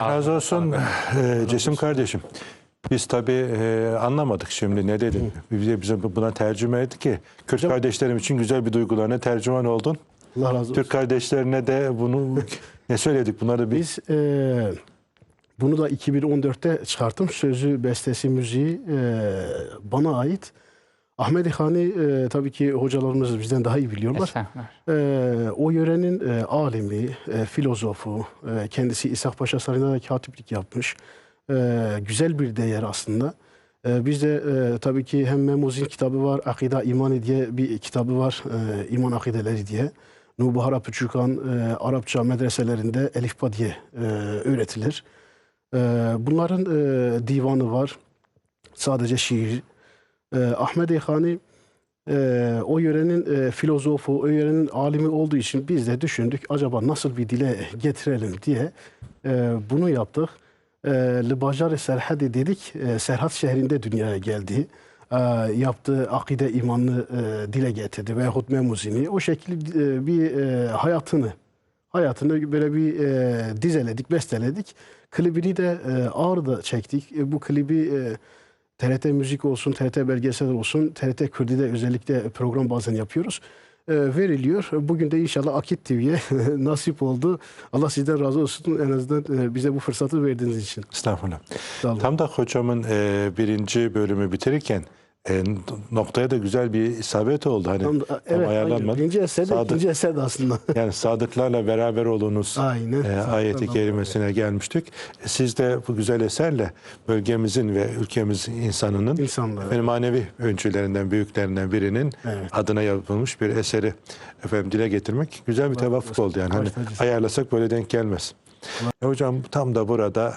Razı olsun e, Cesim kardeşim. Biz tabii e, anlamadık şimdi ne dedin. Bize, bize buna tercüme etti ki Kürt kardeşlerim için güzel bir duygularına tercüman oldun. Allah razı olsun. Türk kardeşlerine de bunu ne söyledik bunları bir Biz e, bunu da 2014'te çıkarttım. Sözü, bestesi, müziği e, bana ait. Ahmet Hani e, tabii ki hocalarımız bizden daha iyi biliyorlar. E, o yörenin e, alimi, e, filozofu, e, kendisi İshak Paşa Sarayı'nda da katiplik yapmış. E, güzel bir değer aslında. E, bizde e, tabii ki hem Memuzin kitabı var, Akida İmani diye bir kitabı var, e, İman Akideleri diye. Nubuhar Apıçukan e, Arapça medreselerinde Elifba diye e, öğretilir. E, bunların e, divanı var, sadece şiir. E, Ahmet Hani ee, o yörenin e, filozofu, o yörenin alimi olduğu için biz de düşündük acaba nasıl bir dile getirelim diye e, bunu yaptık. E, Libajar-ı Serhadi dedik, e, Serhat şehrinde dünyaya geldi. E, yaptığı akide imanını e, dile getirdi veyahut memuzini. O şekilde e, bir e, hayatını, hayatını böyle bir e, dizeledik, besteledik. Klibini de e, Ağrı'da çektik. E, bu klibi e, TRT Müzik olsun, TRT Belgesel olsun, TRT Kürdi'de özellikle program bazen yapıyoruz. E, veriliyor. Bugün de inşallah Akit TV'ye nasip oldu. Allah sizden razı olsun en azından e, bize bu fırsatı verdiğiniz için. estağfurullah. Tam da hocamın e, birinci bölümü bitirirken e, noktaya da güzel bir isabet oldu. Hani Tam, tam evet, hayır. ayarlanmadı. Birinci eser de Sadık- ikinci eser de aslında. Yani sadıklarla beraber olunuz Aynen. e, ayeti kerimesine gelmiştik. E, Siz de bu güzel eserle bölgemizin ve ülkemizin insanının İnsanları. efendim, manevi öncülerinden, büyüklerinden birinin Evet. adına yapılmış bir eseri efendim dile getirmek güzel bir tevafuk oldu yani. Hani ayarlasak böyle denk gelmez. E, hocam tam da burada